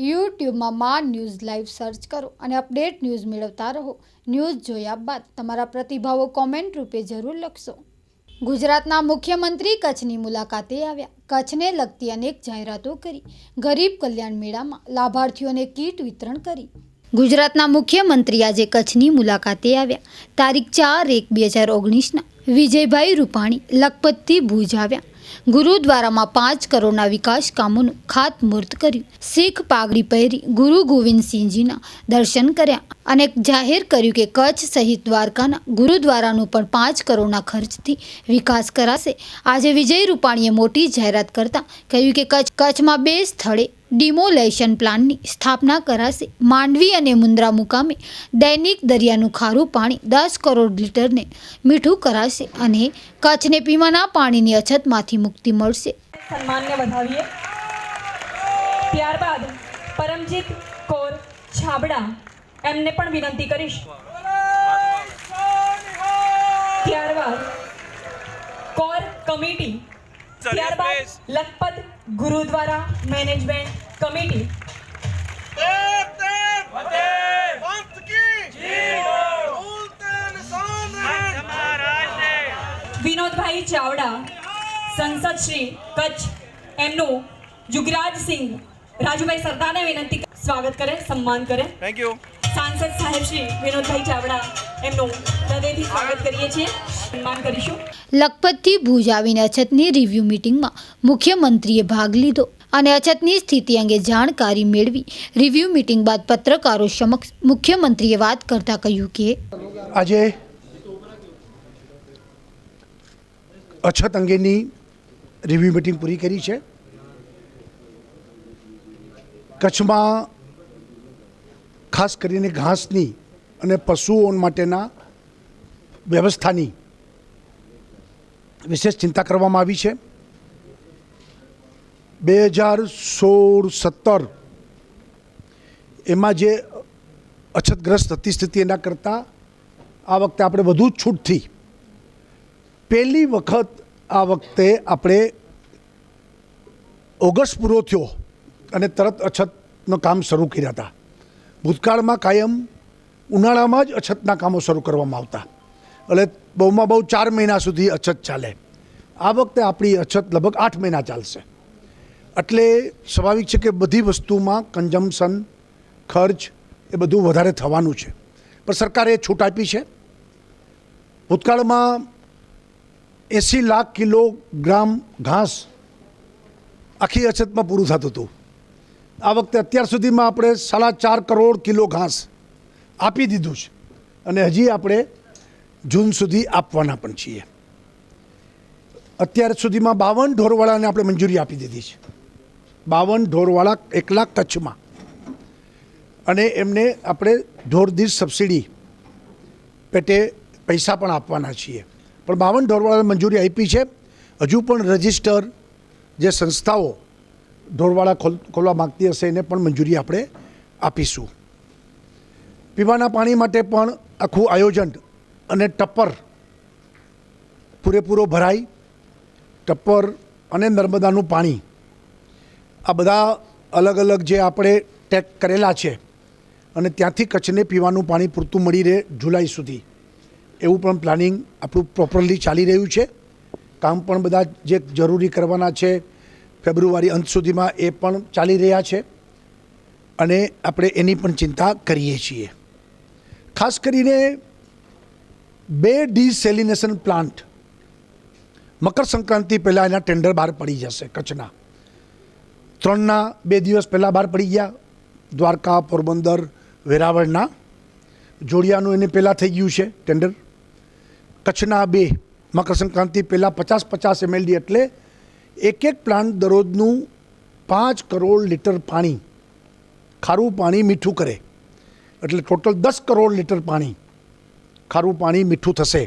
યુટ્યુબમાં મા news live search કરો અને અપડેટ ન્યૂઝ મેળવતા રહો. ન્યૂઝ જોયા બાદ તમારા પ્રતિભાવો કોમેન્ટ રૂપે જરૂર લખશો. ગુજરાતના મુખ્યમંત્રી કચ્છની મુલાકાતે આવ્યા. કચ્છને લગતી અનેક જાહેરાતો કરી. ગરીબ કલ્યાણ મેળામાં લાભાર્થીઓને કીટ વિતરણ કરી. ગુજરાતના મુખ્યમંત્રી આજે કચ્છની મુલાકાતે આવ્યા. તારીખ ચાર એક બે હજાર ઓગણીસના. વિજયભાઈ રૂપાણી લખપતથી ભુજ આવ્યા. ગુરુદ્વારામાં પાંચ કરોડના વિકાસ કામોનું ખાતમુહૂર્ત કર્યું. શીખ પાઘડી પહેરી ગુરુ ગોવિંદસિંહજીના દર્શન કર્યા. અને જાહેર કર્યું કે કચ્છ સહિત દ્વારકાના ગુરુદ્વારાનું પણ પાંચ કરોડના ખર્ચથી વિકાસ કરાશે. આજે વિજય રૂપાણીએ મોટી જાહેરાત કરતાં કહ્યું કે કચ્છ, કચ્છમાં બે સ્થળે ડિમોલેશન પ્લાન્ટની સ્થાપના કરાશે. માંડવી અને મુન્દ્રા મુકામે દૈનિક દરિયાનું ખારું પાણી દસ કરોડ લીટરને મીઠું કરાશે અને કચ્છને પીવાના પાણીની અછતમાંથી મુક્તિ મળશે. સન્માનને વધાવીએ. ત્યારબાદ પરમજીત કોર છાબડા એમને પણ વિનંતી કરીશ. ત્યારબાદ કોર કમિટી ત્યારબાદ લખપત ગુરુદ્વારા મેનેજમેન્ટ કમિટી. વિનોદભાઈ ચાવડા સંસદ શ્રી કચ્છ એમનું જુગરાજસિંહ રાજુભાઈ સરદારને વિનંતી સ્વાગત કરે સન્માન કરે. થેન્ક યુ સાંસદ સાહેબ શ્રી વિનોદભાઈ ચાવડા એમનું હૃદયથી સ્વાગત કરીએ છીએ. સન્માન કરીશું. લખપતથી ભુજ આવીને અછતની રિવ્યૂ મિટિંગમાં મુખ્યમંત્રીએ ભાગ લીધો અને અછતની સ્થિતિ અંગે જાણકારી મેળવી. રિવ્યૂ મિટિંગ બાદ પત્રકારો સમક્ષ મુખ્યમંત્રીએ વાત કરતા કહ્યું કે આજે અછત અંગેની રિવ્યૂ મિટિંગ પૂરી કરી છે. કચ્છમાં ખાસ કરીને ઘાસની અને પશુઓ માટેના વ્યવસ્થાની વિશેષ ચિંતા કરવામાં આવી છે. બે હજાર સોળ સત્તર એમાં જે અછતગ્રસ્ત હતી સ્થિતિ એના કરતાં આ વખતે આપણે વધુ છૂટથી પહેલી વખત આ વખતે આપણે ઓગસ્ટ પૂરો થયો અને તરત અછતનું કામ શરૂ કર્યા હતા. ભૂતકાળમાં કાયમ ઉનાળામાં જ અછતના કામો શરૂ કરવામાં આવતા. એટલે બહુમાં બહુ ચાર મહિના સુધી અછત ચાલે. આ વખતે આપણી અછત લગભગ આઠ મહિના ચાલશે. એટલે સ્વાભાવિક છે કે બધી વસ્તુમાં કન્ઝમ્પશન ખર્ચ એ બધું વધારે થવાનું છે. પણ સરકારે છૂટ આપી છે. ભૂતકાળમાં એંસી લાખ કિલોગ્રામ ઘાસ આખી અછતમાં પૂરું થતું હતું. આ વખતે અત્યાર સુધીમાં આપણે સાડા ચાર કરોડ કિલો ઘાસ આપી દીધું છે. અને હજી આપણે જૂન સુધી આપવાના પણ છીએ. અત્યાર સુધીમાં બાવન ઢોરવાળાને આપણે મંજૂરી આપી દીધી છે. બાવન ઢોરવાળા એકલા કચ્છમાં. અને એમને આપણે ઢોર દીઠ સબસિડી પેટે પૈસા પણ આપવાના છીએ. પણ બાવન ઢોરવાળાને મંજૂરી આપી છે. હજુ પણ રજિસ્ટર જે સંસ્થાઓ ઢોરવાળા ખોલવા માગતી હશે એને પણ મંજૂરી આપણે આપીશું. પીવાના પાણી માટે પણ આખું આયોજન અને ટપ્પર પૂરેપૂરો ભરાય ટપ્પર અને નર્મદાનું પાણી, આ બધા અલગ અલગ જે આપણે ટેક કરેલા છે અને ત્યાંથી કચ્છને પીવાનું પાણી પૂરતું મળી રહે જુલાઈ સુધી. એવું પણ પ્લાનિંગ આપણું પ્રોપરલી ચાલી રહ્યું છે. કામ પણ બધા જે જરૂરી કરવાના છે ફેબ્રુઆરી અંત સુધીમાં એ પણ ચાલી રહ્યા છે અને આપણે એની પણ ચિંતા કરીએ છીએ. ખાસ કરીને બે ડિસેલિનેશન પ્લાન્ટ મકર સંક્રાંતિ પહેલાં એના ટેન્ડર બહાર પડી જશે કચ્છના. ત્રણના બે દિવસ પહેલાં બહાર પડી ગયા. દ્વારકા, પોરબંદર, વેરાવળના. જોડિયાનું એને પહેલાં થઈ ગયું છે ટેન્ડર. કચ્છના બે મકર સંક્રાંતિ પહેલાં પચાસ પચાસ એમએલડી એટલે એક એક પ્લાન્ટ દરરોજનું પાંચ કરોડ લીટર પાણી, ખારું પાણી મીઠું કરે. એટલે ટોટલ દસ કરોડ લીટર પાણી ખારું પાણી મીઠું થશે.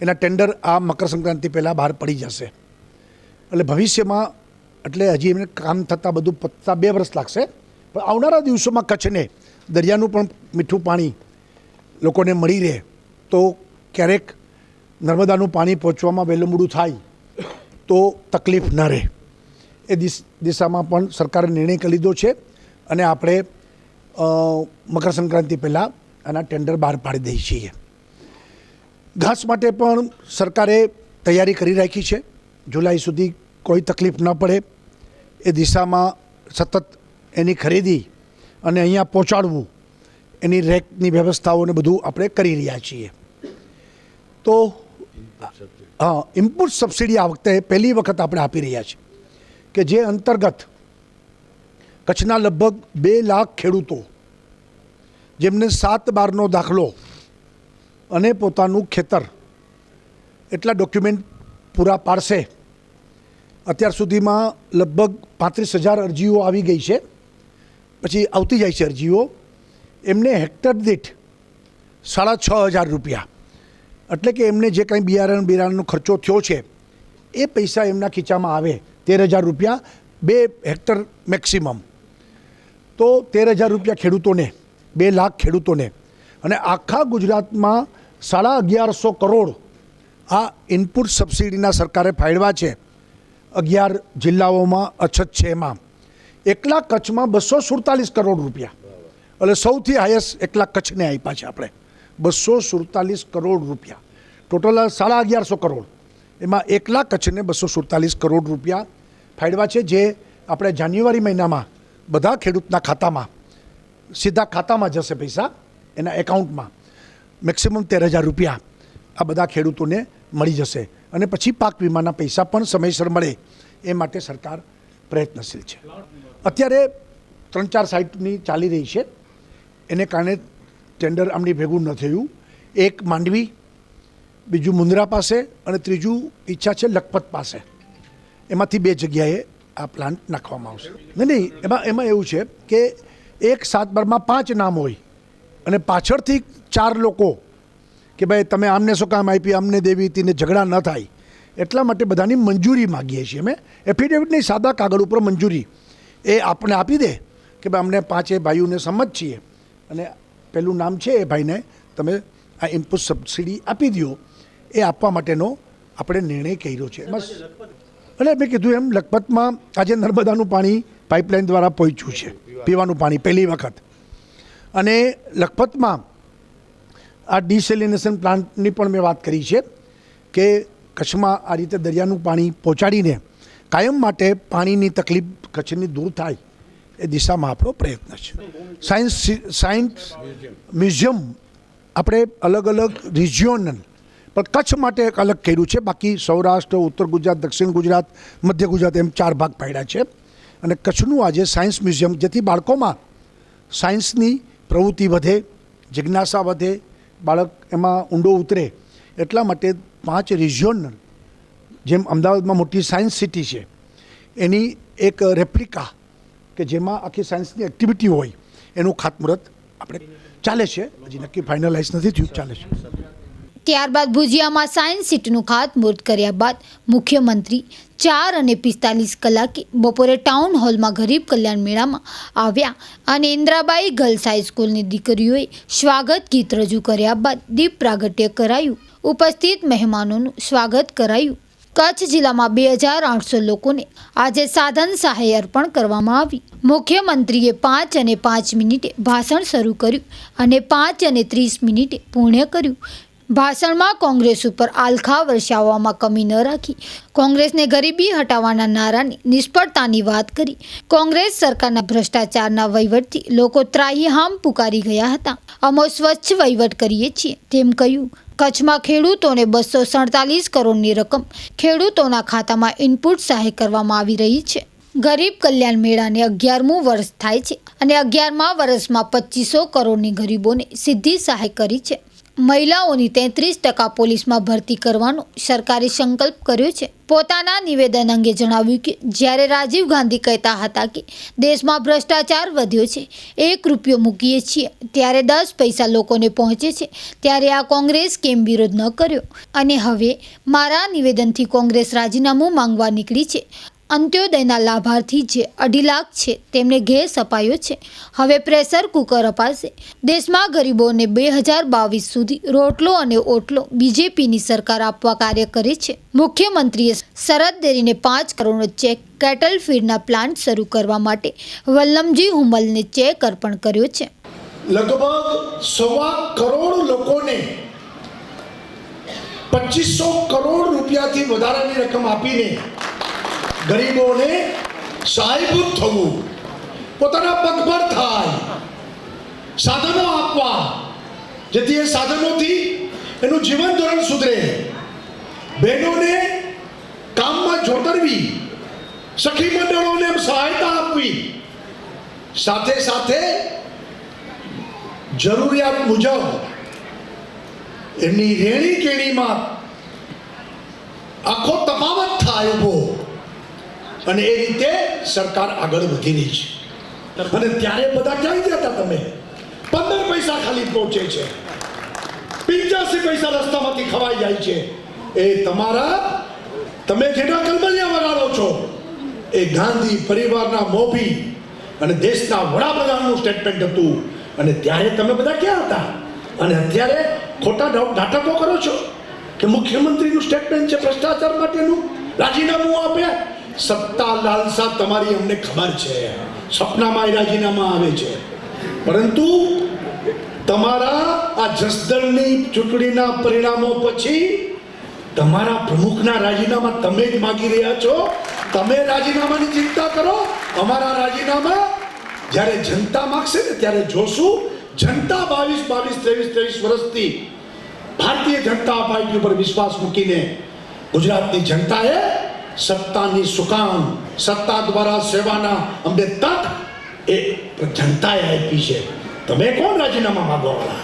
એના ટેન્ડર આ મકર સંક્રાંતિ પહેલાં બહાર પડી જશે. એટલે ભવિષ્યમાં, એટલે હજી એમને કામ થતાં બધું પતતા બે વર્ષ લાગશે. પણ આવનારા દિવસોમાં કચ્છને દરિયાનું પણ મીઠું પાણી લોકોને મળી રહે. તો ક્યારેક નર્મદાનું પાણી પહોંચવામાં વહેલું મોડું થાય. તો તકલીફ ન રહે. એ દિશામાં પણ સરકારે નિર્ણય લીધો છે અને આપણે મકર સંક્રાંતિ પહેલાં આના ટેન્ડર બહાર પાડી દઈએ છીએ. ઘાસ માટે પણ સરકારે તૈયારી કરી રાખી છે. જુલાઈ સુધી કોઈ તકલીફ ન પડે. એ દિશામાં સતત એની ખરીદી અને અહીંયા પહોંચાડવું, એની રેકની વ્યવસ્થાઓને બધું આપણે કરી રહ્યા છીએ. તો ઇનપુટ સબસિડી આ વખતે પહેલી વખત આપણે આપી રહ્યા છીએ કે જે અંતર્ગત કચ્છના લગભગ બે લાખ ખેડૂતો જેમને સાત બારનો દાખલો અને પોતાનું ખેતર એટલા ડોક્યુમેન્ટ પૂરા પાડશે, અત્યાર સુધીમાં લગભગ પાંત્રીસ હજાર અરજીઓ આવી ગઈ છે. પછી આવતી જાય છે અરજીઓ. એમને હેક્ટર દીઠ સાડા છ હજાર રૂપિયા એટલે કે એમને જે કંઈ બિયારણ બિયારણનો ખર્ચો થયો છે, એ પૈસા એમના ખીચામાં આવે. તેર હજાર રૂપિયા બે હેક્ટર મેક્સિમમ. તો તેર હજાર રૂપિયા ખેડૂતોને, બે લાખ ખેડૂતોને. અને આખા ગુજરાતમાં સાડા અગિયારસો કરોડ આ ઇનપુટ સબસિડીના સરકારે ફાળવા છે. અગિયાર જિલ્લાઓમાં અછત છે એમાં. એકલા કચ્છમાં બસો સુડતાલીસ કરોડ રૂપિયા. એટલે સૌથી હાઈએસ્ટ એકલા કચ્છને આપ્યા છે આપણે. બસો સુડતાલીસ કરોડ રૂપિયા. ટોટલ સાડા અગિયારસો કરોડ. એમાં એકલા કચ્છને બસો સુડતાલીસ કરોડ રૂપિયા ફાળવા છે, જે આપણે જાન્યુઆરી મહિનામાં બધા ખેડૂતના ખાતામાં, સીધા ખાતામાં જશે પૈસા એના એકાઉન્ટમાં. મેક્સિમમ તેર હજાર રૂપિયા આ બધા ખેડૂતોને મળી જશે. અને પછી પાક વીમાના પૈસા પણ સમયસર મળે એ માટે સરકાર પ્રયત્નશીલ છે. અત્યારે ત્રણ ચાર સાઇટની ચાલી રહી છે. એને કારણે ટેન્ડર આમની ભેગું ન થયું. એક માંડવી, બીજું મુન્દ્રા પાસે અને ત્રીજું ઈચ્છા છે લખપત પાસે. એમાંથી બે જગ્યાએ આ પ્લાન્ટ નાખવામાં આવશે. નહીં નહીં, એમાં એમાં એવું છે કે એક સાત બારમાં પાંચ નામ હોય અને પાછળથી ચાર લોકો કે ભાઈ તમે આમને શું કામ આપી અમને દેવી, તેને ઝઘડા ન થાય. એટલા માટે બધાની મંજૂરી માગીએ છીએ અમે. એફિડેવિટની સાદા કાગળ ઉપર મંજૂરી. એ આપણે આપી દે કે ભાઈ અમને પાંચે ભાઈઓને સંમત છીએ. અને પેલું નામ છે એ ભાઈને. તમે આ ઇનપુટ સબસિડી આપી દો એ આપવા માટેનો આપણે નિર્ણય કર્યો છે. બસ. એટલે મેં કીધું એમ, લખપતમાં આજે નર્મદાનું પાણી પાઇપલાઇન દ્વારા પહોંચ્યું છે. પીવાનું પાણી પહેલી વખત. અને લખપતમાં આ ડિસેલિનેશન પ્લાન્ટની પણ મેં વાત કરી છે કે કચ્છમાં આ રીતે દરિયાનું પાણી પહોંચાડીને કાયમ માટે પાણીની તકલીફ કચ્છની દૂર થાય. એ દિશામાં આપણો પ્રયત્ન છે. સાયન્સ સાયન્સ મ્યુઝિયમ આપણે અલગ અલગ રિજિયોનલ પણ કચ્છ માટે એક અલગ કર્યું છે. બાકી સૌરાષ્ટ્ર, ઉત્તર ગુજરાત, દક્ષિણ ગુજરાત, મધ્ય ગુજરાત એમ ચાર ભાગ પાડ્યા છે. અને કચ્છનું આજે સાયન્સ મ્યુઝિયમ જેથી બાળકોમાં સાયન્સની પ્રવૃત્તિ વધે, જિજ્ઞાસા વધે, બાળક એમાં ઊંડો ઉતરે, એટલા માટે પાંચ રિજિયોનલ જેમ અમદાવાદમાં મોટી સાયન્સ સિટી છે. એની એક રેપ્લિકા કે જેમાં આખી સાયન્સની એક્ટિવિટી હોય, એનું ખાતમુહૂર્ત આપણે ચાલે છે. હજી નક્કી ફાઇનલાઇઝ નથી થયું, ચાલે છે. ત્યારબાદ ભુજિયામાં સાયન્સ સિટીનું ખાતમુહૂર્ત કર્યા બાદ મુખ્યમંત્રી ચાર અને પિસ્તાલીસ કલાકે બપોરે ટાઉન હોલમાં ગરીબ કલ્યાણ મેળામાં આવ્યા અને ઇન્દ્રાબાઈ ગર્લ્સ હાઈસ્કૂલની દીકરીઓએ સ્વાગત ગીત રજૂ કર્યા બાદ દીપ પ્રાગટ્ય કરાયું. ઉપસ્થિત મહેમાનોનું સ્વાગત કરાયું. કચ્છ જિલ્લામાં બે હજાર આઠસો લોકોને આજે સાધન સહાય અર્પણ કરવામાં આવી. મુખ્યમંત્રીએ પાંચ અને પાંચ મિનિટે ભાષણ શરૂ કર્યું અને પાંચ અને ત્રીસ મિનિટે પૂર્ણ કર્યું. ભાષણમાં કોંગ્રેસ ઉપર આલખા વર્ષાવવામાં કમી ન રાખી. કોંગ્રેસને ગરીબી હટાવવાના નારાની નિષ્ફળતાની વાત કરી. કોંગ્રેસ સરકારના ભ્રષ્ટાચારના વહીવટથી લોકો ત્રાહિહામ પુકારી ગયા હતા. અમો સ્વચ્છ વહીવટ કરીએ છીએ, તેમ કહ્યું. કચ્છમાં ખેડૂતોને બસો સડતાલીસ કરોડની રકમ ખેડૂતોના ખાતામાં ઇનપુટ સહાય કરવામાં આવી રહી છે. ગરીબ કલ્યાણ મેળાને અગિયારમું વર્ષ થાય છે અને અગિયારમા વર્ષમાં પચીસો કરોડની ગરીબોને સીધી સહાય કરી છે. મહિલાઓની તેત્રીસ ટકા પોલીસમાં ભરતી કરવાનો સરકારે સંકલ્પ કર્યો છે. પોતાના નિવેદન અંગે જણાવ્યું કે, જ્યારે રાજીવ ગાંધી કહેતા હતા કે, દેશમાં ભ્રષ્ટાચાર વધ્યો છે, એક રૂપિયો મૂકીએ છીએ, ત્યારે દસ પૈસા લોકોને પહોંચે છે, ત્યારે આ કોંગ્રેસ કેમ વિરોધ ન કર્યો? અને હવે મારા નિવેદનથી કોંગ્રેસ રાજીનામું માંગવા નીકળી છે. અંત્યોદયના લાભાર્થી જે અઢી લાખ છે, તેમને ગેસ અપાયો છે. હવે પ્રેશર કુકર અપાશે. દેશમાં ગરીબોને બે હજાર બાવીસ સુધી રોટલો અને ઓટલો બીજેપીની સરકાર આપવા કાર્ય કરે છે. મુખ્યમંત્રીએ શરદ દેરીને પાંચ કરોડનો ચેક કેટલ ફીડના પ્લાન્ટ શરૂ કરવા માટે વલ્લમજી હુમલને ચેક અર્પણ કર્યો છે. લગભગ સવા કરોડ લોકોને પચીસો કરોડ રૂપિયાથી વધારાની રકમ આપીને ગરીબોને સહાયભૂત થવું. પોતાના પગભર થાય. સાધનો આપવા. જેથી એ સાધનોથી એનું જીવન ધોરણ સુધરે. બહેનોને કામમાં જોતરવી. સખી મંડળોને સહાયતા આપવી. સાથે સાથે જરૂરિયાત મુજબ એમની રેણી કેણીમાં આખો તફાવત થાય ઊભો અને એ રીતે સરકાર આગળ વધી રહી છે. અને ત્યારે બધા ક્યાં ગયા હતા તમે? પંદર પૈસા ખાલી પહોંચે છે. પિંચાસી પૈસા રસ્તામાંથી ખવાઈ જાય છે. એ તમારા, તમે જેના કલબલિયા વગાડો છો, એ ગાંધી પરિવારના મોભી અને દેશના વડાપ્રધાનનું સ્ટેટમેન્ટ હતું. અને ત્યારે તમે બધા ક્યાં હતા? અને અત્યારે ખોટા નાટ- નાટકો કરો છો? કે મુખ્યમંત્રીનું સ્ટેટમેન્ટ છે ભ્રષ્ટાચાર માટેનું? રાજીનામું આપ્યા સત્તા લાલસા તમારી અમને ખબર છે. સપનામાં રાજીનામા આવે છે. પરંતુ તમારા આ જસદણની ચૂંટણીના પરિણામો પછી તમારા પ્રમુખના રાજીનામા તમે જ માગી રહ્યા છો. તમે રાજીનામાની ચિંતા કરો. અમારા રાજીનામા જ્યારે જનતા માગશે ને ત્યારે જોશું. જનતા બાવીસ બાવીસ, ત્રેવીસ ત્રેવીસ વર્ષથી ભારતીય જનતા પાર્ટી ઉપર વિશ્વાસ મૂકીને ગુજરાતની જનતાએ સત્તાની સુકામ, સત્તા દ્વારા સેવાના અમને તક એ જનતાએ આપી છે. તમે કોણ રાજીનામા માંગવાવાળા?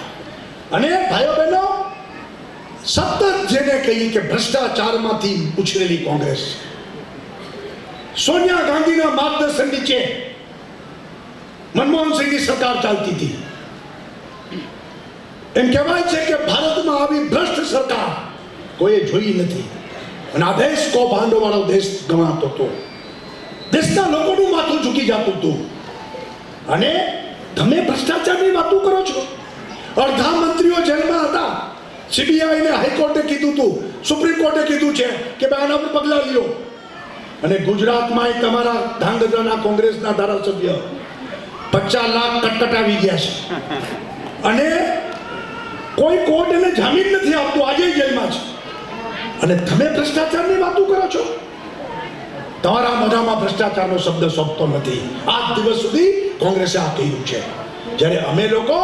અને ભાઈઓ બહેનો સતત જેને કહીએ કે ભ્રષ્ટાચારમાંથી ઉછરેલી કોંગ્રેસ. સોનિયા ગાંધીના માર્ગદર્શન નીચે મનમોહન સિંહની સરકાર ચાલતી હતી. એમ કહેવાય છે કે ભારતમાં આવી ભ્રષ્ટ સરકાર કોઈએ જોઈ નથી. અને આ દેશ કૌભાંડો વાળો દેશ ગણાતો હતો. દેશના લોકોનું માથું ઝૂકી જતું હતું. અને તમે ભ્રષ્ટાચારની વાતો કરો છો? અડધા મંત્રીઓ જેલમાં હતા. સીબીઆઈ ને હાઈકોર્ટે કીધું હતું સુપ્રીમ કોર્ટે કીધું છે કે ભાઈ આના પર પગલાં લ્યો. અને ગુજરાતમાં તમારા ધાંગધ્રાના કોંગ્રેસના ધારાસભ્ય પચાસ લાખ કટકટાવી ગયા છે. અને કોઈ કોર્ટ એને જામીન નથી આપતું આજે જેલમાં છે. અને તમે ભ્રષ્ટાચારની વાતો કરો છો? તમારા મોઢામાં ભ્રષ્ટાચારનો શબ્દ સોંપતો નથી. આજ દિવસ સુધી કોંગ્રેસે આ કહ્યું છે. જ્યારે અમે લોકો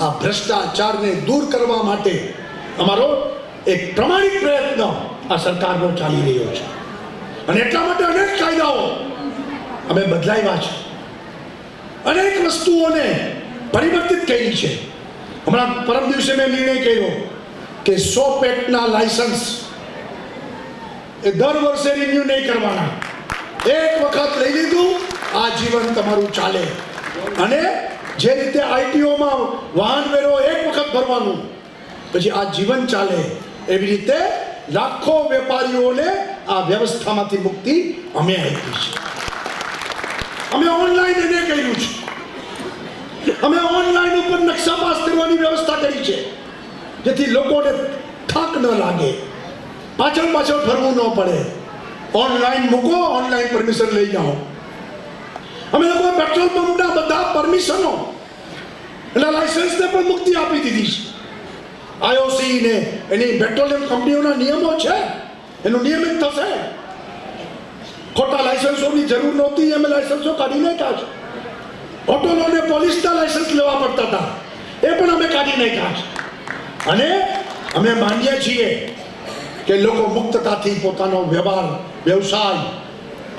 આ ભ્રષ્ટાચારને દૂર કરવા માટે અમારો એક પ્રમાણિક પ્રયત્ન આ સરકારનો ચાલી રહ્યો છે. અને એટલા માટે અનેક કાયદાઓ અમે બદલાવ્યા છે. અનેક વસ્તુઓને પરિવર્તિત કરી છે. હમણાં પરમ દિવસે મેં નિર્ણય કર્યો કે સો પેટના લાયસન્સ એ દર વર્ષે રિન્યુ નહીં કરવાના. એક વખત લઈ લીધું, આ જીવન તમારું ચાલે. અને જે રીતે આઈટીઓમાં વાહન વેરો એક વખત ભરવાનું, પછી આ જીવન ચાલે. એવી રીતે લાખો વેપારીઓને આ વ્યવસ્થામાંથી મુક્તિ અમે આપી છે. અમે ઓનલાઈન એને કર્યું છે. અમે ઓનલાઈન ઉપર નકશા પાસ કરવાની વ્યવસ્થા કરી છે. જેથી લોકોને થાક ન લાગે. પાછળ પાછળ ફરવું ન પડે. ઓનલાઈન મૂકો ઓનલાઈન પરમિશન લઈ જાઓ. અમે લોકો પેટ્રોલ પંપના બધા પરમિશનો એટલે લાયસન્સને પણ મુક્તિ આપી દીધી છે. આઈઓસી ને, એની પેટ્રોલિયમ કંપનીઓના નિયમો છે. એનું નિયમિત થશે. ખોટા લાયસન્સોની જરૂર નહોતી, અમે લાયસન્સો કાઢી નાખ્યા છે. હોટલોને પોલીસના લાયસન્સ લેવા પડતા હતા. એ પણ અમે કાઢી નાખ્યા છે. અને અમે માનીએ છીએ કે લોકો મુક્તતાથી પોતાનો વ્યવહાર, વ્યવસાય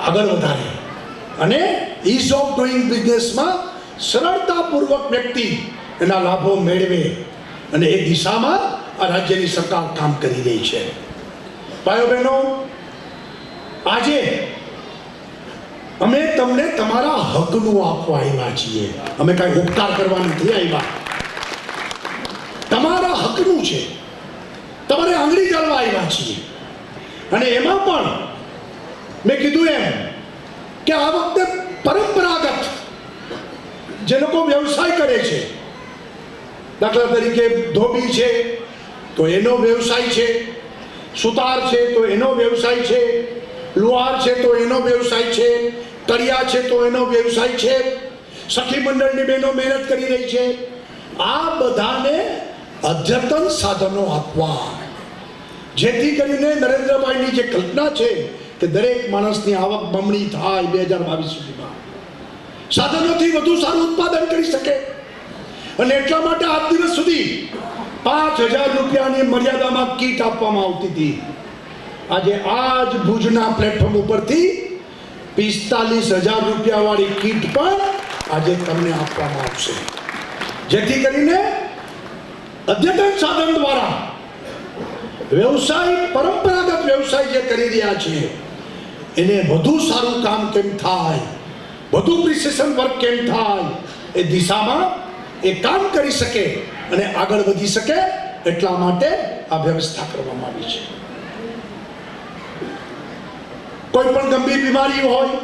આગળ વધારે. અને ઇઝ ઓફ ડુઈંગ બિઝનેસમાં સરળતાપૂર્વક વ્યક્તિ એના લાભો મેળવે અને એ દિશામાં આ રાજ્યની સરકાર કામ કરી રહી છે. ભાઈઓ બહેનો, આજે અમે તમને તમારા હકનું આપવા આવ્યા છીએ. અમે કાંઈ ઉપકાર કરવા નથી આવ્યા. તમારા હકનું છે. તમારે આંગળી ચાલવા આવ્યા છીએ. અને એમાં પણ મેં કીધું એમ કે આ વખતે પરંપરાગત જે લોકો વ્યવસાય કરે છે, દાખલા તરીકે ધોબી છે, તો એનો વ્યવસાય છે, સુતાર છે, તો એનો વ્યવસાય છે, લુહાર છે, તો એનો વ્યવસાય છે, તળિયા છે, તો એનો વ્યવસાય છે, સખી મંડળની બહેનો મહેનત કરી રહી છે. આ બધાને અદ્યતન સાધનો આપવા. જેથી કરીને નરેન્દ્રભાઈની જે કલ્પના છે કે દરેક માણસની આવક બમણી થાય બે હજાર બાવીસ સુધીમાં. સાધનોથી વધુ સારું ઉત્પાદન કરી શકે. અને એટલા માટે આજ દિવસ સુધી પાંચ હજાર રૂપિયાની મર્યાદામાં કીટ આપવામાં આવતી હતી. આજે આજ ભુજના પ્લેટફોર્મ ઉપરથી પિસ્તાલીસ હજાર રૂપિયા વાળી કીટ પણ આજે તમને આપવામાં આવશે. જેથી કરીને અદ્યતન સાધન દ્વારા વ્યવસાય પરંપરાગત વ્યવસાય જે કરી રહ્યા છે, એને વધુ સારું કામ કેમ થાય? વધુ પ્રિસિશન વર્ક કેમ થાય? એ દિશામાં એ કામ કરી શકે અને આગળ વધી શકે એટલા માટે આ વ્યવસ્થા કરવામાં આવી છે. કોઈ પણ ગંભીર બીમારી હોય,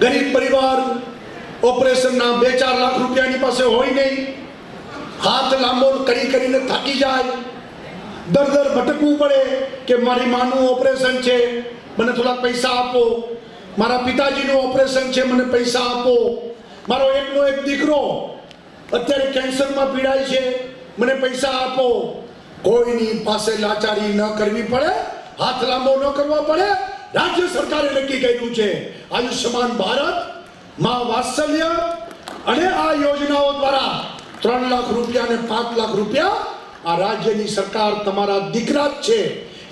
ગરીબ પરિવાર, ઓપરેશનના બે ચાર લાખ રૂપિયાની પાસે હોય નહીં હાથ લાંબો કરી કરીને થાકી જાય. દર દર ભટકવું પડે કે મારી માનું ઓપરેશન છે, મને થોડા પૈસા આપો. મારા પિતાજીનું ઓપરેશન છે, મને પૈસા આપો. મારો એકનો એક દીકરો અત્યારે કેન્સરમાં પીડાય છે, મને પૈસા આપો. કોઈની પાસે લાચારી ન કરવી પડે, હાથ લાંબો ન કરવા પડે. રાજ્ય સરકારે નક્કી કર્યું છે, આયુષ્યમાન ભારત, મા વાત્સલ્ય અને આ યોજનાઓ દ્વારા ત્રણ લાખ રૂપિયા અને પાંચ લાખ રૂપિયા આ રાજ્યની સરકાર તમારા દીકરા જ છે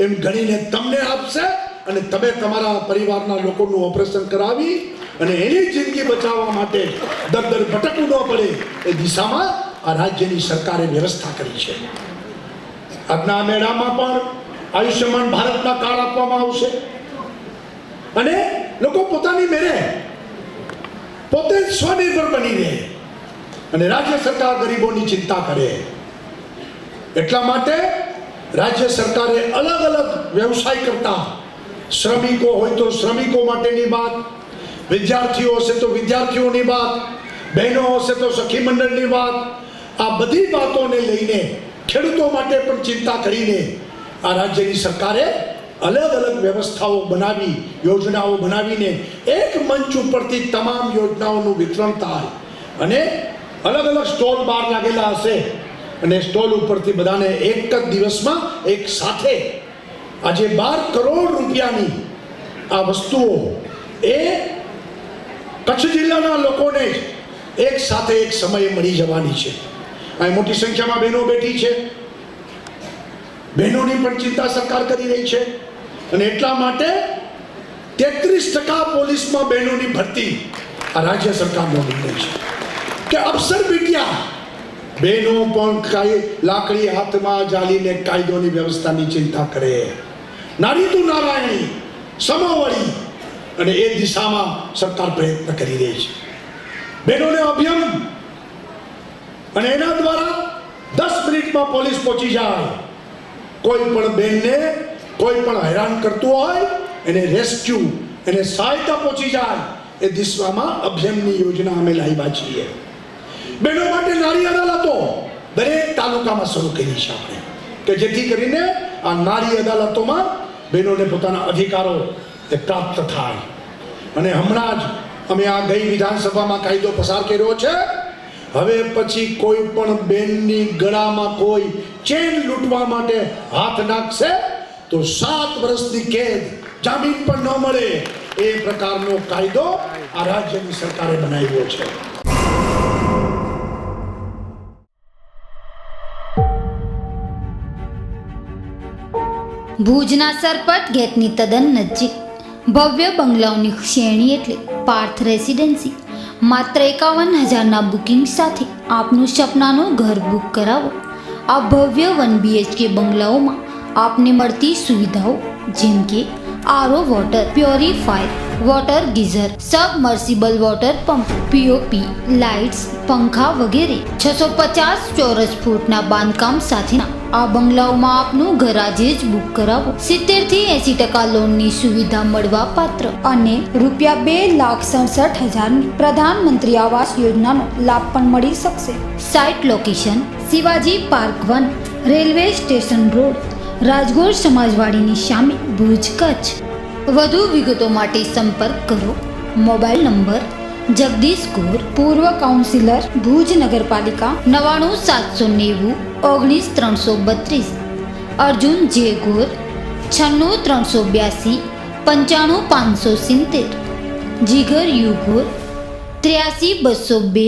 એમ ગણીને તમને આપશે અને તમે તમારા પરિવારના લોકોનું ઓપરેશન કરાવી અને એની જિંદગી બચાવવા માટે દર દર ભટકવું ન પડે એ દિશામાં આ રાજ્યની સરકારે વ્યવસ્થા કરી છે. આજના મેળામાં પણ આયુષ્યમાન ભારતના કાર્ડ આપવામાં આવશે. અને લોકો પોતાની મેરે પોતે સ્વનિર્ભર બની રહે અને રાજ્ય સરકાર ગરીબોની ચિંતા કરે. એટલા માટે રાજ્ય સરકારે અલગ અલગ વ્યવસાય કરતા શ્રમિકો હોય તો શ્રમિકો માટેની વાત, વિદ્યાર્થીઓ હશે તો વિદ્યાર્થીઓની વાત, બહેનો હશે તો સખી મંડળની વાત, આ બધી વાતોને લઈને ખેડૂતો માટે પણ ચિંતા કરીને આ રાજ્યની સરકારે અલગ અલગ વ્યવસ્થાઓ બનાવી, યોજનાઓ બનાવીને એક મંચ ઉપરથી તમામ યોજનાઓનું વિતરણ થાય. અને અલગ અલગ સ્ટોલ બહાર લાગેલા હશે. અને સ્ટોલ ઉપરથી બધાને એક જ દિવસમાં એક સાથે આજે બાર કરોડ રૂપિયાની આ વસ્તુઓ એ કચ્છ જિલ્લાના લોકોને એક સાથે એક સમયે મળી જવાની છે. અહીં મોટી સંખ્યામાં બહેનો બેઠી છે. બહેનોની પણ ચિંતા સરકાર કરી રહી છે. અને એટલા માટે તેત્રીસ ટકા પોલીસમાં બહેનોની ભરતી આ રાજ્ય સરકારનો નિર્ણય છે. કે અફસર બીટિયા બહેનો પણ કાય લાકડી હાથમાં જાલીને કાયદોની વ્યવસ્થાની ચિંતા કરે. નારી તું નારાયણી સમોવળી અને એ દિશામાં સરકાર પ્રયત્ન કરી રહી છે. બહેનોને અભિયમ. અને એના દ્વારા દસ મિનિટમાં પોલીસ પહોંચી જાય. કોઈ પણ બેનને કોઈ પણ હેરાન કરતું હોય, એને રેસ્ક્યુ, એને સહાયતા પહોંચી જાય. એ દિશામાં અભિયાનની યોજના અમે લાવ્યા છીએ. બહેનો માટે નારી અદાલતો. દરેક તાલુકામાં શરૂ કરી છે આપણે. કે જેથી કરીને આ નારી અદાલતોમાં બહેનોને પોતાના અધિકારો એ પ્રાપ્ત થાય. અને હમણાં જ અમે આ ગઈ વિધાનસભામાં કાયદો પસાર કર્યો છે. હવે પછી કોઈ પણ બેનની ગળામાં કોઈ ચેન લૂંટવા માટે હાથ નાખશે, તો સાત વર્ષની કેદ જામીન પણ ન મળે. એ પ્રકારનો કાયદો આ રાજ્યની સરકારે બનાવ્યો છે. ભુજના સરપટ ગેટની તદ્દન નજીક. ભવ્ય બંગલાઓની શ્રેણી એટલે પાર્થ રેસિડેન્સી. માત્ર એકાવન હજારના બુકિંગ સાથે આપનું સપનાનું ઘર બુક કરાવો. આ ભવ્ય વન બીએચકે બંગલાઓમાં આપને મળતી સુવિધાઓ જેમ કે RO water purifier, water geyser, submersible water pump POP lights, પંખા વગેરે છસો પચાસ ચોરસ ફૂટના બાંધકામ સાથેના આ બંગલાઓમાં આપનું ઘર આજે જ બુક કરાવો. સિત્તેરથી એસી ટકા લોનની સુવિધા મળવા પાત્ર. અને રૂપિયા બે લાખ સડસઠ હજારની પ્રધાનમંત્રી આવાસ યોજનાનો લાભ પણ મળી શકશે. Site location, Shivaji park one, railway station road, Rajgor સમાજવાડીની સામે ભુજ કચ્છ. વધુ વિગતો માટે સંપર્ક કરો. મોબાઈલ નંબર, જગદીશ ગોર, પૂર્વ કાઉન્સિલર, ભુજ નગરપાલિકા, નવાણું સાતસો નેવું ઓગણીસ ત્રણસો બત્રીસ, અર્જુન જે ગોર, છન્નું ત્રણસો બ્યાસી, પંચાણું પાંચસો સિત્તેર, જીગર યુ ગોર, ત્ર્યાસી બસો બે,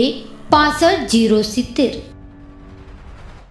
પાસઠ જીરો સિત્તેર.